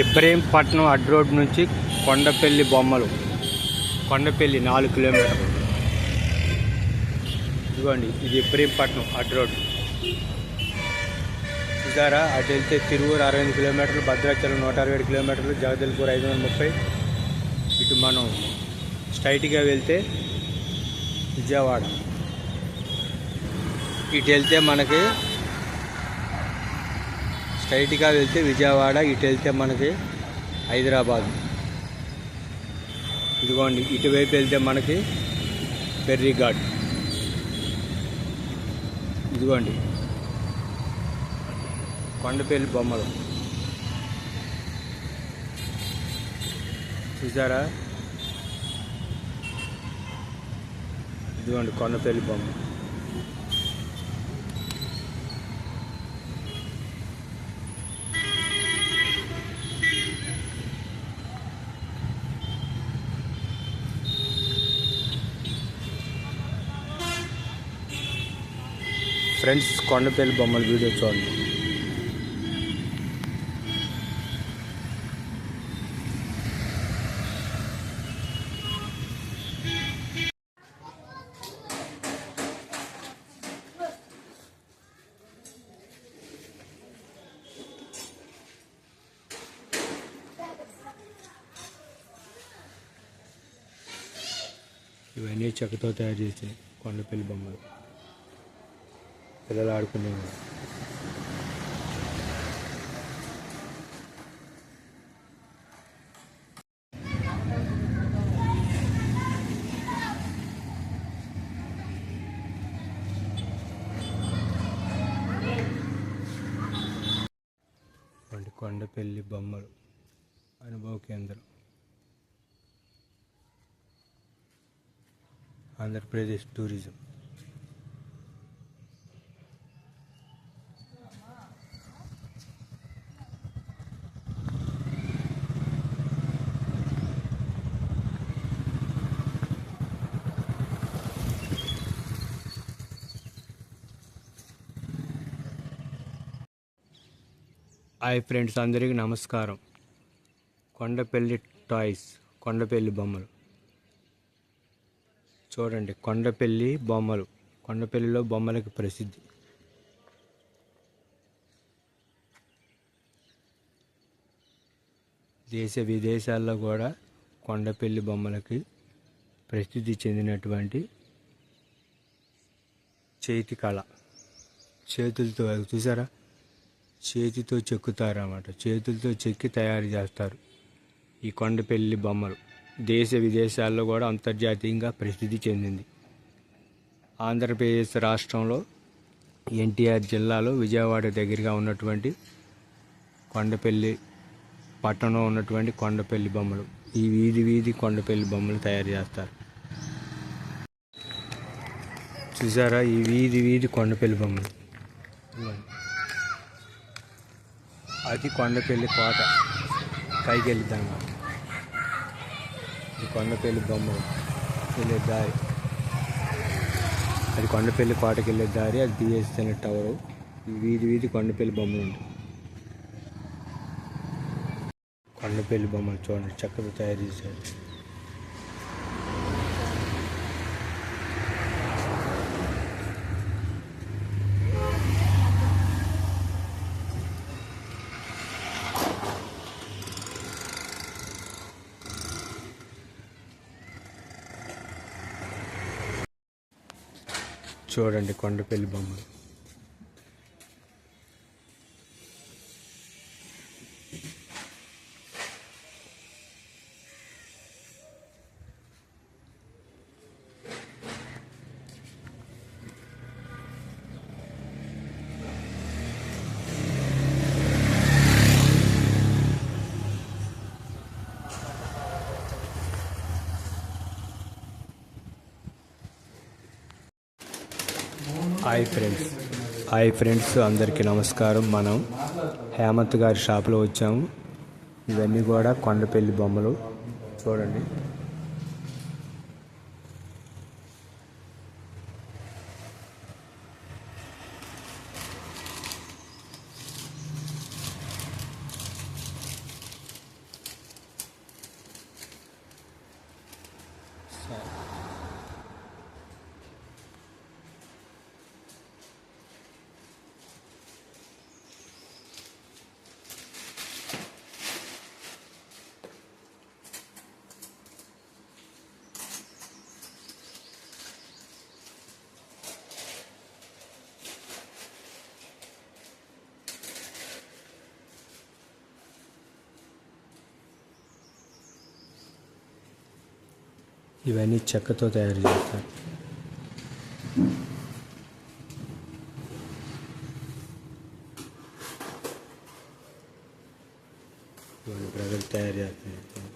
ఇబ్రహీంపట్నం అడ్ road నుంచి కొండపల్లి బొమ్మలు. కొండపల్లి నాలుగు కిలోమీటర్లు. ఇదిగోండి ఇది ఇబ్రహీంపట్నం అడ్ రోడ్ చూసారా? అటు వెళ్తే తిరువూరు అరవై ఎనిమిది కిలోమీటర్లు భద్రాచలం నూట అరవై ఏడు కిలోమీటర్లు జగదల్పూర్ ఐదు వందల ముప్పై. ఇటు మనం స్ట్రైట్గా వెళ్తే విజయవాడ. ఇటు వెళ్తే మనకి స్ట్రైట్గా వెళ్తే విజయవాడ ఇటు వెళ్తే మనకి హైదరాబాద్. ఇదిగోండి ఇటువైపు వెళ్తే మనకి పెర్రిఘాట్. ఇదిగోండి కొండపల్లి బొమ్మలు. చూసారా? ఇదిగోండి కొండపల్లి బొమ్మ. ఫ్రెండ్స్ కొండపల్లి బొమ్మల వీడియో చూడండి. ఇవన్నీ చెక్కతో తయారు చేసే కొండపల్లి బొమ్మలు. పిల్లలు ఆడుకునే కొండపల్లి బొమ్మలు అనుభవ కేంద్రం. ఆంధ్రప్రదేశ్ టూరిజం. హాయ్ ఫ్రెండ్స్ అందరికీ నమస్కారం. కొండపల్లి టాయ్స్ కొండపల్లి బొమ్మలు. చూడండి కొండపల్లి బొమ్మలు. కొండపల్లిలో బొమ్మలకి ప్రసిద్ధి. దేశ విదేశాల్లో కూడా కొండపల్లి బొమ్మలకి ప్రసిద్ధి చెందినటువంటి చేతి కళ. చేతులతో చూసారా? చేతితో చెక్కుతారన్నమాట. చేతులతో చెక్కి తయారు చేస్తారు. ఈ కొండపల్లి బొమ్మలు దేశ విదేశాల్లో కూడా అంతర్జాతీయంగా ప్రసిద్ధి చెందింది. ఆంధ్రప్రదేశ్ రాష్ట్రంలో ఎన్టీఆర్ జిల్లాలో విజయవాడ దగ్గరగా ఉన్నటువంటి కొండపల్లి పట్టణంలో ఉన్నటువంటి కొండపల్లి బొమ్మలు ఈ వీధి వీధి కొండపల్లి బొమ్మలు తయారు చేస్తారు. చూసారా? ఈ వీధి వీధి కొండపల్లి బొమ్మలు. అది కొండపల్లి కోట. పైకి వెళ్తాం ఇది కొండపల్లి బొమ్మ. వెళ్ళే దారి. అది కొండపల్లి కోటకి వెళ్ళే దారి అది బిఎస్ఎన్ టవర్. వీధి వీధి కొండపల్లి బొమ్మలు ఉంటాయి కొండపల్లి బొమ్మలు చూడండి చక్కగా తయారు చేశారు. చూడండి కొండపల్లి బొమ్మలు. హాయ్ ఫ్రెండ్స్ హాయ్ ఫ్రెండ్స్ అందరికీ నమస్కారం. మనం హేమంత్ గారి షాప్లో వచ్చాము. ఇవన్నీ కూడా కొండపల్లి బొమ్మలు. చూడండి. ఇవన్నీ చెక్కతో తయారు చేస్తారు ఇవన్నీ ప్రజలు తయారు చేస్తారు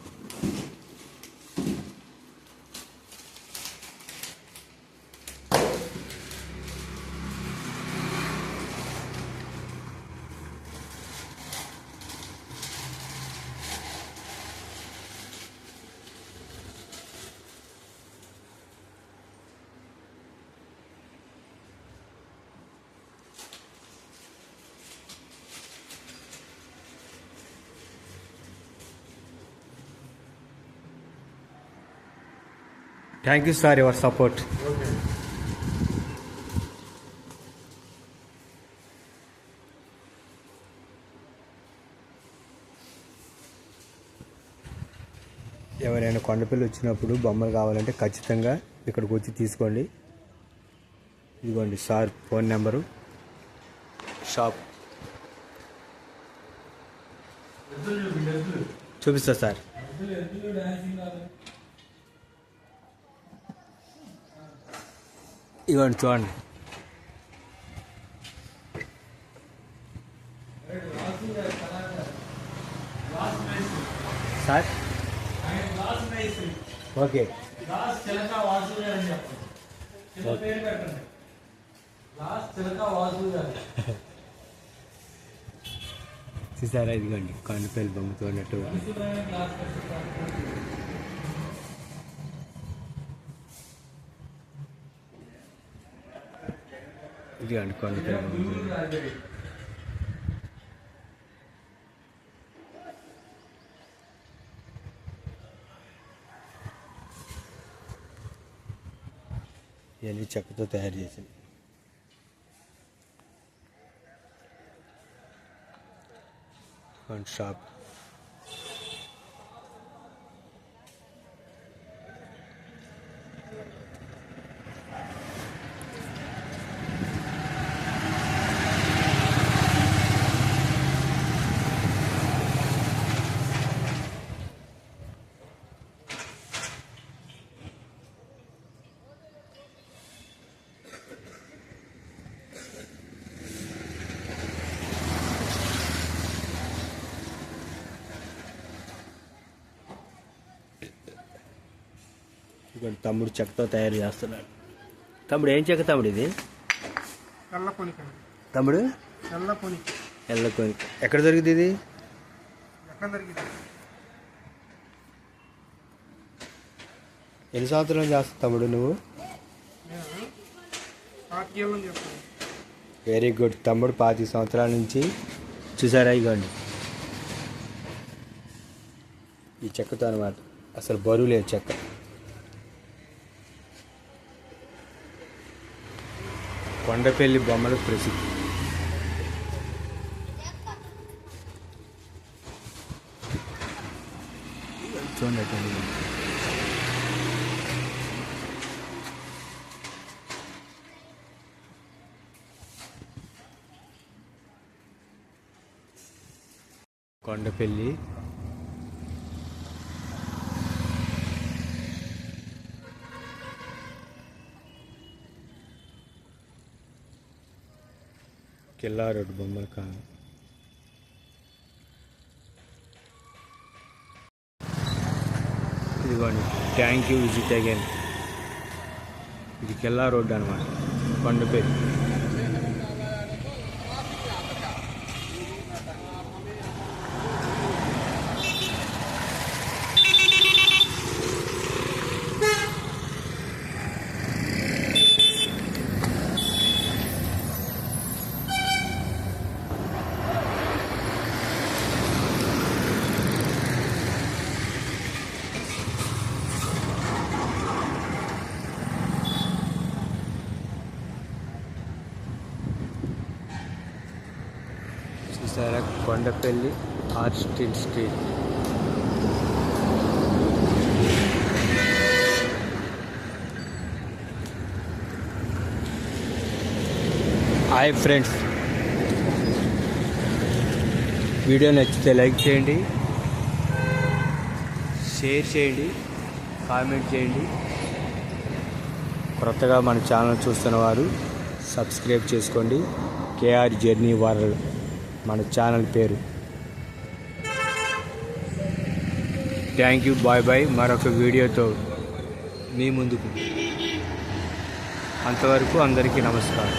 thank you sir your support ఎవరైనా కొండపల్లి వచ్చినప్పుడు బొమ్మలు కావాలంటే ఖచ్చితంగా ఇక్కడికి వచ్చి తీసుకోండి. ఇదిగోండి సార్ ఫోన్ నెంబరు. షాప్. చూపిస్తా సార్. ఇవ్వండి చూడండి. సార్? ఓకే. లాస్ట్ చూసారా? ఇదిగోండి కొండపల్లి బొమ్మ చూడనట్టు విసుగురైన క్లాస్ పెట్టండి. ఇదిగోండి కొండపల్లి బొమ్మ గురువు రాజారి. ఇవన్నీ చెక్కతో తయారు చేసింది షాప్ ఇదిగోండి తమ్ముడు చెక్కతో తయారు చేస్తున్నాడు. తమ్ముడు ఏం చెక్క తమ్ముడు ఇది? తమ్ముడు? ఎల్లకొని ఎక్కడ దొరికింది ఇది? ఎన్ని సంవత్సరాలు చేస్తావు తమ్ముడు నువ్వు? వెరీ గుడ్ తమ్ముడు పాతి సంవత్సరాల నుంచి చూసారా ఇగోండి ఈ చెక్కతో అనమాట అసలు బరువు లేదు చెక్క. కొండపల్లి బొమ్మలు ప్రసిద్ధి. చూడండి కొండపల్లి కిల్లా రోడ్డు బొమ్మలు కాదు ఇదిగోండి థ్యాంక్ యూ విజిట్ అగైన్ ఇది కిల్లా రోడ్డు అనమాట కొండపల్లి చూసారా Kondapalli street hi friends. Video నచ్చితే లైక్ చేయండి షేర్ చేయండి కామెంట్ చేయండి. క్రొత్తగా మన ఛానల్ చూస్తున్న వారు సబ్స్క్రైబ్ చేసుకోండి. కేఆర్ జర్నీ వరల్డ్ మన ఛానల్ పేరు. థ్యాంక్ యూ బాయ్ బాయ్ మరొక వీడియోతో మీ ముందుకు. అంతవరకు అందరికీ నమస్కారం.